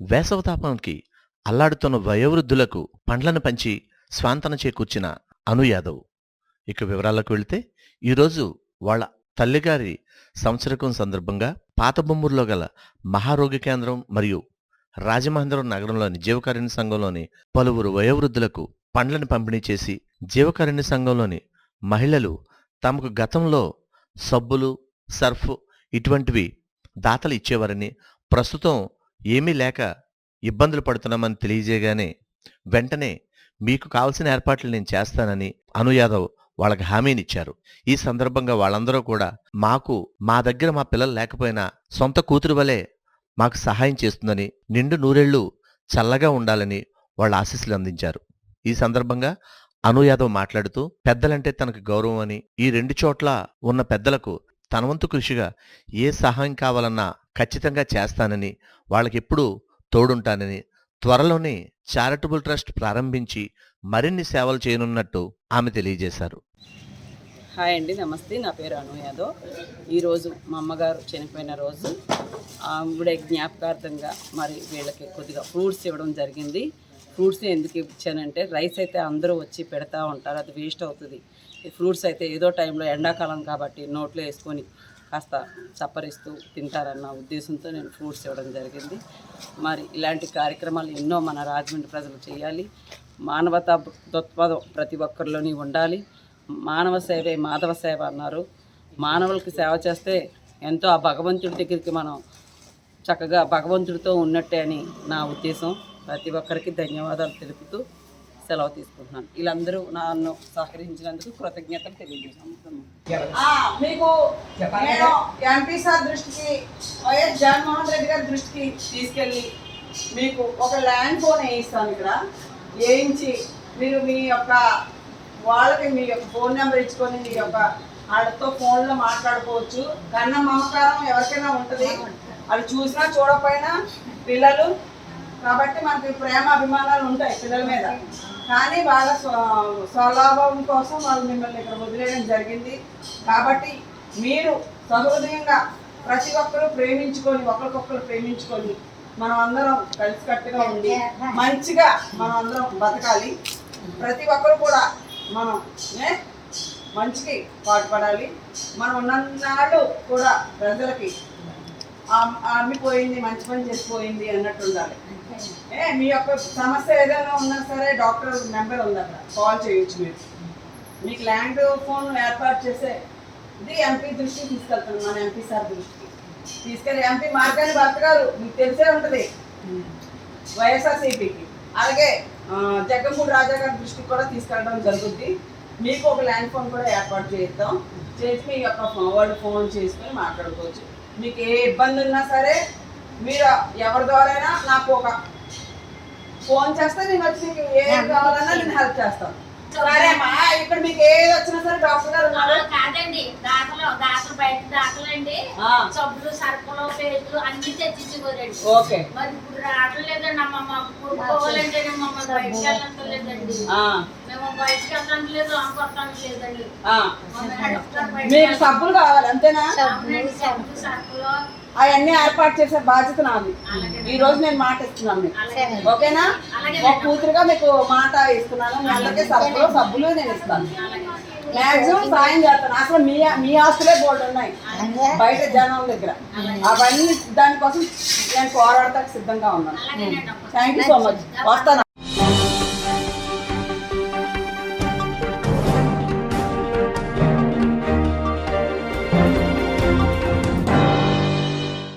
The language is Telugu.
వేసవతాపానికి అల్లాడుతున్న వయోవృద్ధులకు పండ్లను పంచి స్వాంతన చేకూర్చిన అను యాదవ్. ఇక వివరాలకు వెళితే ఈరోజు వాళ్ళ తల్లిగారి సంవత్సరకం సందర్భంగా పాతబొమ్మూరులో గల మహారోగ్య కేంద్రం మరియు రాజమహేంద్రం నగరంలోని జీవకారుణ్య సంఘంలోని పలువురు వయోవృద్ధులకు పండ్లను పంపిణీ చేసి జీవకారుణ్య సంఘంలోని మహిళలు తమకు గతంలో సబ్బులు సర్ఫ్ ఇటువంటివి దాతలు ఇచ్చేవారని ప్రస్తుతం ఏమీ లేక ఇబ్బందులు పడుతున్నామని తెలియజేయగానే వెంటనే మీకు కావలసిన ఏర్పాట్లు నేను చేస్తానని అను యాదవ్ వాళ్ళకి హామీనిచ్చారు. ఈ సందర్భంగా వాళ్ళందరూ కూడా మాకు మా దగ్గర మా పిల్లలు లేకపోయినా సొంత కూతురు వలె మాకు సహాయం చేస్తుందని నిండు నూరేళ్ళు చల్లగా ఉండాలని వాళ్ళ ఆశీస్సులు అందించారు. ఈ సందర్భంగా అను యాదవ్ మాట్లాడుతూ పెద్దలంటే తనకు గౌరవం అని ఈ రెండు చోట్ల ఉన్న పెద్దలకు తన వంతు కృషిగా ఏ సహాయం కావాలన్నా ఖచ్చితంగా చేస్తానని వాళ్ళకెప్పుడూ తోడుంటానని త్వరలోనే చారిటబుల్ ట్రస్ట్ ప్రారంభించి మరిన్ని సేవలు చేయనున్నట్టు ఆమె తెలియజేశారు. హాయ్ అండి నమస్తే. నా పేరు అను యాదవ్. ఈరోజు మా అమ్మగారు చనిపోయిన రోజు ఆవిడ జ్ఞాపకార్థంగా మరి వీళ్ళకి కొద్దిగా ఫ్రూట్స్ ఇవ్వడం జరిగింది. ఫ్రూట్స్ ఎందుకు ఇచ్చానంటే రైస్ అయితే అందరూ వచ్చి పెడతా ఉంటారు. అది వేస్ట్ అవుతుంది. ఫ్రూట్స్ అయితే ఏదో టైంలో ఎండాకాలం కాబట్టి నోట్లో వేసుకొని కాస్త చప్పరిస్తూ తింటారన్న ఉద్దేశంతో నేను ఫ్రూట్స్ ఇవ్వడం జరిగింది. మరి ఇలాంటి కార్యక్రమాలు ఎన్నో మన రాజమండ్రి ప్రజలు చేయాలి. మానవతా దృక్పథం ప్రతి ఒక్కరిలోని ఉండాలి. మానవ సేవే మాధవ సేవ అన్నారు. మానవులకి సేవ చేస్తే ఎంతో ఆ భగవంతుడి దగ్గరికి మనం చక్కగా భగవంతుడితో ఉన్నట్టే అని నా ఉద్దేశం. ప్రతి ఒక్కరికి ధన్యవాదాలు తెలుపుతూ సెలవు తీసుకుంటున్నాను. వీళ్ళందరూ నన్ను సహకరించినందుకు కృతజ్ఞతలు తెలియజేస్తాను ఆ, మీకు నేను ఎంపీ సార్ దృష్టికి వైఎస్ జగన్మోహన్ రెడ్డి గారి దృష్టికి తీసుకెళ్ళి మీకు ఒక ల్యాండ్ ఫోన్ వేయిస్తాను ఇక్కడ. వేయించి మీరు మీ యొక్క వాళ్ళకి మీ యొక్క ఫోన్ నెంబర్ ఇచ్చుకొని మీ యొక్క వాళ్ళతో ఫోన్లో మాట్లాడుకోవచ్చు. కన్న మమకారం ఎవరికైనా ఉంటుంది. అది చూసినా చూడకపోయినా పిల్లలు కాబట్టి మనకి ప్రేమ అభిమానాలు ఉంటాయి పిల్లల మీద. కానీ వాళ్ళ స్వలాభం కోసం వాళ్ళు మిమ్మల్ని ఇక్కడ వదిలేయడం జరిగింది. కాబట్టి మీరు సహృదయంగా ప్రతి ఒక్కరూ ప్రేమించుకొని ఒకరికొకరు ప్రేమించుకొని మనం అందరం కలిసికట్టుగా ఉండి మంచిగా మనం అందరం బతకాలి. ప్రతి ఒక్కరు కూడా మనం మంచికి పాటుపడాలి. మనం ఉన్ననాళ్ళు కూడా ప్రజలకి అమ్మిపోయింది పోయింది మంచి పని చేసిపోయింది అన్నట్టు ఉండాలి ఏ మీ యొక్క సమస్య ఏదైనా ఉన్నా సరే డాక్టర్ నెంబర్ ఉంది అక్కడ కాల్ చేయొచ్చు మీరు. మీకు ల్యాండ్ ఫోన్ ఏర్పాటు చేసే ఇది ఎంపీ దృష్టికి తీసుకెళ్తాను మన ఎంపీ సార్ దృష్టికి. తీసుకెళ్ళి ఎంపీ మార్గాన్ని భర్త గారు మీకు తెలిసే ఉంటుంది. వైఎస్ఆర్సీపీకి. అలాగే జగ్గంపూడి రాజా గారి దృష్టికి కూడా తీసుకెళ్ళడం జరుగుద్ది. మీకు ఒక ల్యాండ్ ఫోన్ కూడా ఏర్పాటు చేద్దాం చేసి మీ యొక్క ఫోన్ వాళ్ళు ఫోన్ చేసుకొని మాట్లాడుకోవచ్చు. మీకు ఏ ఇబ్బంది ఉన్నా సరే మీరు ఎవరి ద్వారైనా నాకు ఒక ఫోన్ చేస్తే నేను వచ్చి మీకు ఏం కావాలన్నా నేను హెల్ప్ చేస్తాను. సరే అమ్మా ఇక్కడ మీకు ఏది వచ్చినా సరే డాక్టర్ గారు ఉన్నారు కాదండి. దాతలు దాతలు బయట ఆ, సబ్బులు సరుకులు పేర్లు అన్ని తెచ్చిచ్చుకోరండి. ఓకే. మరి ఇప్పుడు రావట్లేదండి అమ్మ మాకు కొనుక్కోవాలంటే మమ్మల్ని బయటకు వెళ్ళట్లేదండి మీకు సబ్బులు కావాలి అంతేనా? అవన్నీ ఏర్పాటు చేసే బాధ్యత నాది. ఈ రోజు నేను మాట ఇస్తున్నాను మీకు. ఓకేనా? ఒక కూతురుగా మీకు మాట ఇస్తున్నాను. మీ అందరికీ సబ్బులు సబ్బులు నేను ఇస్తాను. మాక్సిమం సాయం చేస్తాను. అసలు మీ మీ ఆస్తులే బోర్డు ఉన్నాయి. బయట జనం దగ్గర. అవన్నీ దానికోసం నేను పోరాడటానికి సిద్ధంగా ఉన్నాను. థ్యాంక్ యూ సో మచ్ వస్తాను.